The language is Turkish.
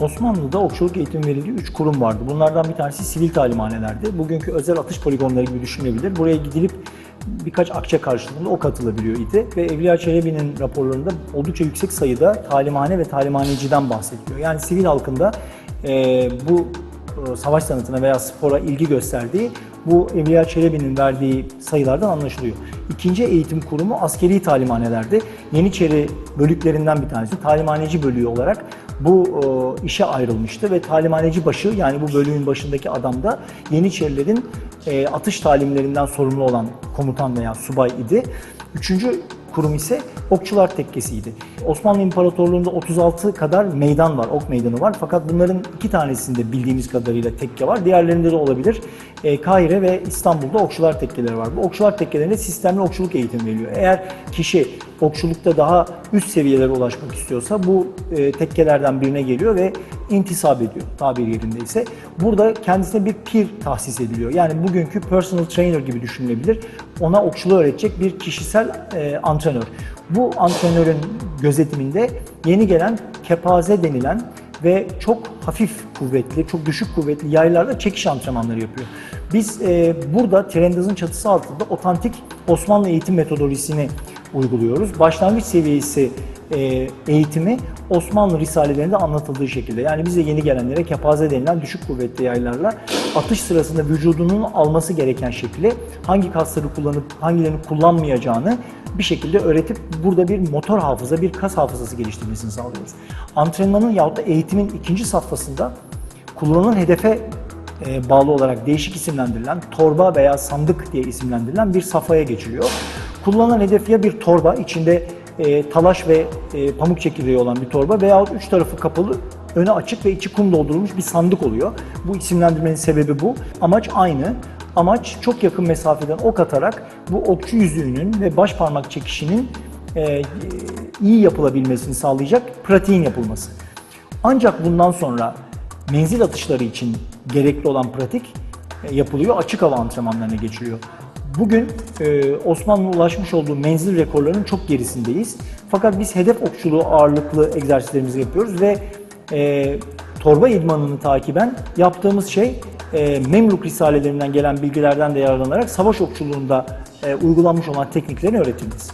Osmanlı'da okçuluk eğitimi verildiği 3 kurum vardı. Bunlardan bir tanesi sivil talimhanelerdi. Bugünkü özel atış poligonları gibi düşünülebilir. Buraya gidilip birkaç akçe karşılığında ok atılabiliyor idi. Ve Evliya Çelebi'nin raporlarında oldukça yüksek sayıda talimhane ve talimhaneciden bahsediliyor. Yani sivil halkında e, bu e, savaş sanatına veya spora ilgi gösterdiği bu Evliya Çelebi'nin verdiği sayılardan anlaşılıyor. İkinci eğitim kurumu askeri talimhanelerdi. Yeniçeri bölüklerinden bir tanesi talimhaneci bölüğü olarak bu e, işe ayrılmıştı ve talimhaneci başı yani bu bölüğün başındaki adam da Yeniçerilerin e, atış talimlerinden sorumlu olan komutan veya subay idi. Üçüncü kurum ise Okçular Tekkesi'ydi. Osmanlı İmparatorluğu'nda 36 kadar meydan var, ok meydanı var. Fakat bunların iki tanesinde bildiğimiz kadarıyla tekke var. Diğerlerinde de olabilir. E, Kahire ve İstanbul'da okçular tekkeleri var. Bu okçular tekkelerinde sistemli okçuluk eğitimi veriliyor. Eğer kişi okçulukta daha üst seviyelere ulaşmak istiyorsa bu e, tekkelerden birine geliyor ve intisap ediyor tabir yerindeyse. Burada kendisine bir pir tahsis ediliyor. Yani bugünkü personal trainer gibi düşünülebilir. Ona okçuluğu öğretecek bir kişisel e, antrenör. Bu antrenörün gözetiminde yeni gelen kepaze denilen ve çok hafif kuvvetli, çok düşük kuvvetli yaylarla çekiş antrenmanları yapıyor. Biz e, burada Trendaz'ın çatısı altında otantik Osmanlı eğitim metodolojisini uyguluyoruz. Başlangıç seviyesi e, eğitimi Osmanlı risalelerinde anlatıldığı şekilde. Yani bize yeni gelenlere kepaze denilen düşük kuvvetli yaylarla atış sırasında vücudunun alması gereken şekli, hangi kasları kullanıp hangilerini kullanmayacağını bir şekilde öğretip burada bir motor hafıza, bir kas hafızası geliştirmesini sağlıyoruz. Antrenmanın yahut da eğitimin ikinci safhasında kullanılan hedefe e, bağlı olarak değişik isimlendirilen torba veya sandık diye isimlendirilen bir safhaya geçiliyor. Kullanılan hedef ya bir torba içinde e, talaş ve e, pamuk çekirdeği olan bir torba veyahut üç tarafı kapalı, önü açık ve içi kum doldurulmuş bir sandık oluyor. Bu isimlendirmenin sebebi bu. Amaç aynı. Amaç çok yakın mesafeden ok atarak bu okçu yüzüğünün ve baş parmak çekişinin e, iyi yapılabilmesini sağlayacak pratiğin yapılması. Ancak bundan sonra menzil atışları için gerekli olan pratik e, yapılıyor, açık hava antrenmanlarına geçiliyor. Bugün e, Osmanlı'nın ulaşmış olduğu menzil rekorlarının çok gerisindeyiz. Fakat biz hedef okçuluğu ağırlıklı egzersizlerimizi yapıyoruz ve e, torba idmanını takiben yaptığımız şey e, Memluk risalelerinden gelen bilgilerden de yararlanarak savaş okçuluğunda e, uygulanmış olan tekniklerini öğretimiz.